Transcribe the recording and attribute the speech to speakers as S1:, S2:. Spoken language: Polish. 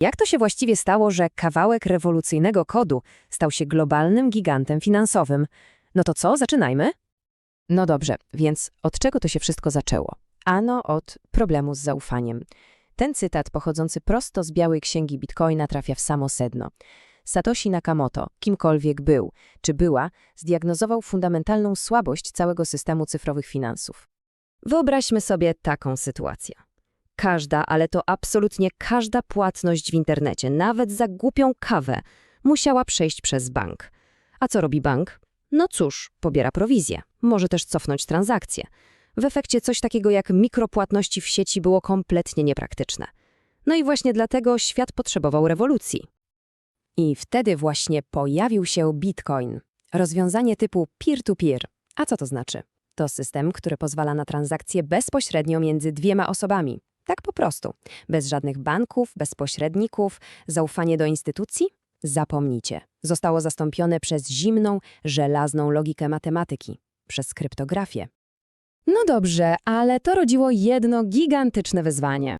S1: Jak to się właściwie stało, że kawałek rewolucyjnego kodu stał się globalnym gigantem finansowym? No to co, zaczynajmy? No dobrze, więc od czego to się wszystko zaczęło? Ano od problemu z zaufaniem. Ten cytat pochodzący prosto z Białej Księgi Bitcoina trafia w samo sedno. Satoshi Nakamoto, kimkolwiek był czy była, zdiagnozował fundamentalną słabość całego systemu cyfrowych finansów. Wyobraźmy sobie taką sytuację. Każda, ale to absolutnie każda płatność w internecie, nawet za głupią kawę, musiała przejść przez bank. A co robi bank? No cóż, pobiera prowizję, może też cofnąć transakcję. W efekcie coś takiego jak mikropłatności w sieci było kompletnie niepraktyczne. No i właśnie dlatego świat potrzebował rewolucji. I wtedy właśnie pojawił się Bitcoin. Rozwiązanie typu peer-to-peer. A co to znaczy? To system, który pozwala na transakcje bezpośrednio między dwiema osobami. Tak po prostu. Bez żadnych banków, bez pośredników, zaufanie do instytucji? Zapomnijcie. Zostało zastąpione przez zimną, żelazną logikę matematyki, przez kryptografię. No dobrze, ale to rodziło jedno gigantyczne wyzwanie.